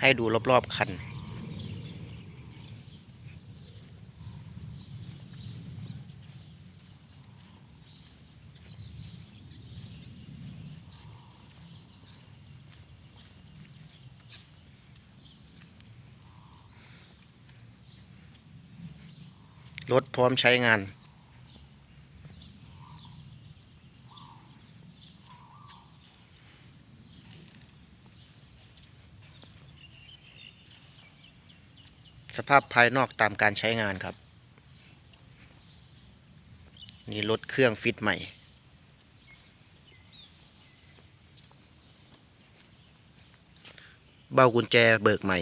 ให้ดูรอบๆคัน รถพร้อมใช้งาน สภาพภายนอกตามการใช้งานครับ นี่รถเครื่องฟิตใหม่ เบ้ากุญแจเบิกใหม่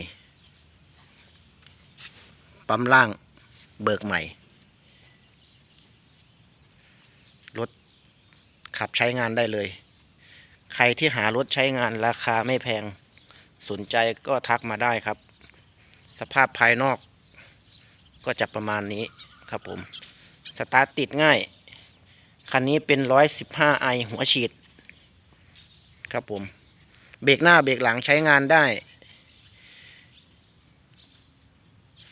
ปั๊มล่างเบิกใหม่ รถขับใช้งานได้เลย ใครที่หารถใช้งานราคาไม่แพง สนใจก็ทักมาได้ครับ สภาพภายนอก ก็จะประมาณนี้ครับผม สตาร์ทติดง่าย คันนี้เป็นร้อยสิบห้าไอหัวฉีด ครับผม เบรกหน้าเบรกหลังใช้งานได้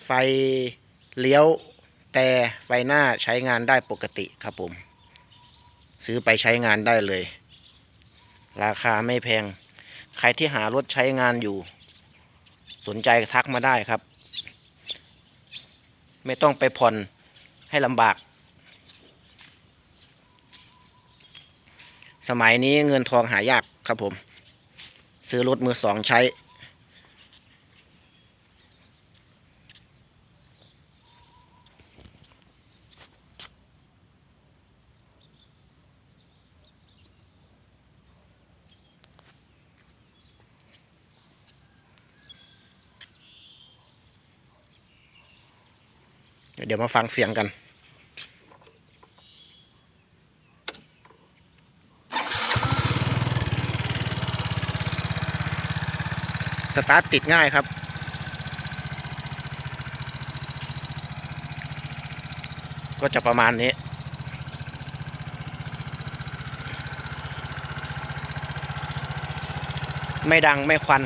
ไฟเลี้ยวแต่ไฟหน้าใช้งานได้ปกติครับผม ซื้อไปใช้งานได้เลย ราคาไม่แพง ใครที่หารถใช้งานอยู่ สนใจทักมาได้ครับ ไม่ต้องไปผ่อนให้ลำบาก สมัยนี้เงินทองหายากครับผม ซื้อรถมือสองใช้ เดี๋ยวมาฟังเสียงกันสตาร์ทติดง่ายครับ ก็จะประมาณนี้ ไม่ดังไม่ควัน